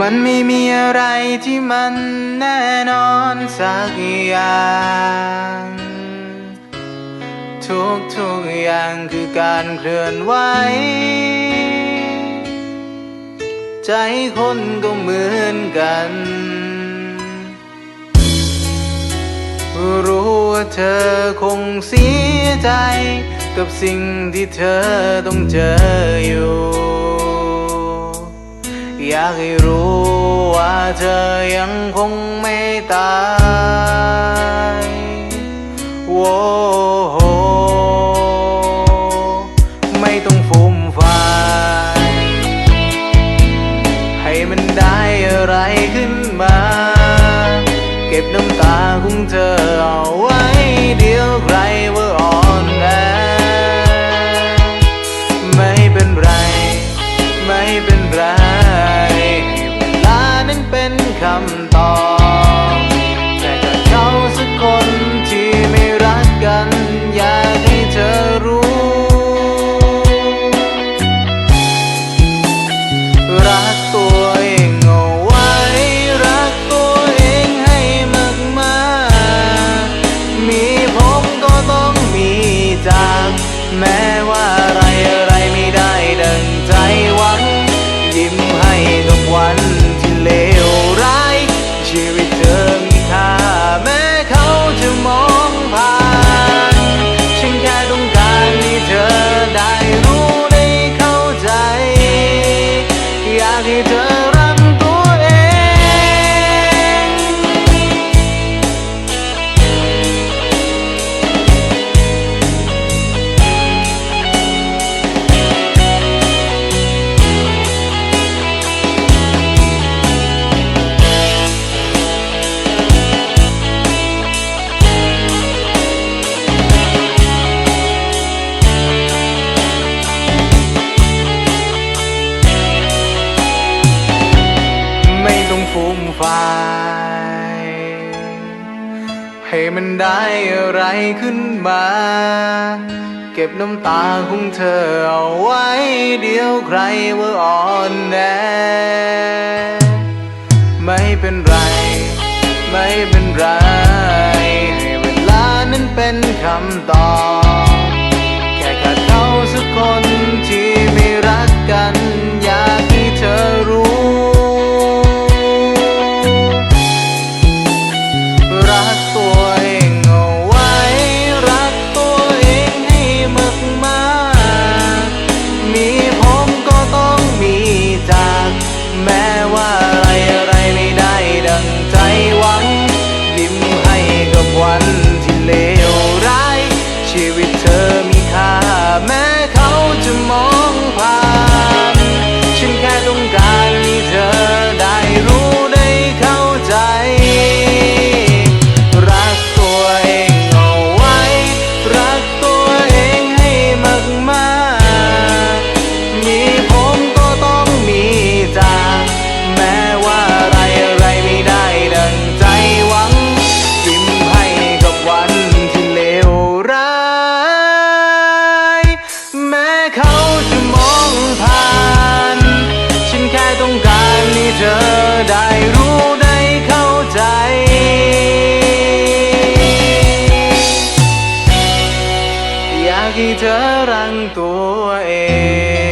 มันไม่มีอะไรที่มันแน่นอนสักอย่างทุกทุกๆอย่างคือการเคลื่อนไหว ใจคนก็เหมือนกัน รู้ว่าเธอคงเสียใจ กับสิ่งที่เธอต้องเจออยู่ อยากให้รู้ว่าเธอยังคงไม่ตายโว้โหไม่ต้องฟุ่มฟายให้มันได้อะไรขึ้นมา เก็บน้ำตาของเธอเอาไว้ เให้มันได้อะไรขึ้นมา เก็บน้ำตาของเธอเอาไว้เดี๋ยวใครว่าอ่อนแอไม่เป็นไร ไม่เป็นไร ให้เวลานั้นเป็นคำตอบ ธอได้รู้ได้เข้าใจ อยากให้เธอรังตัวเอง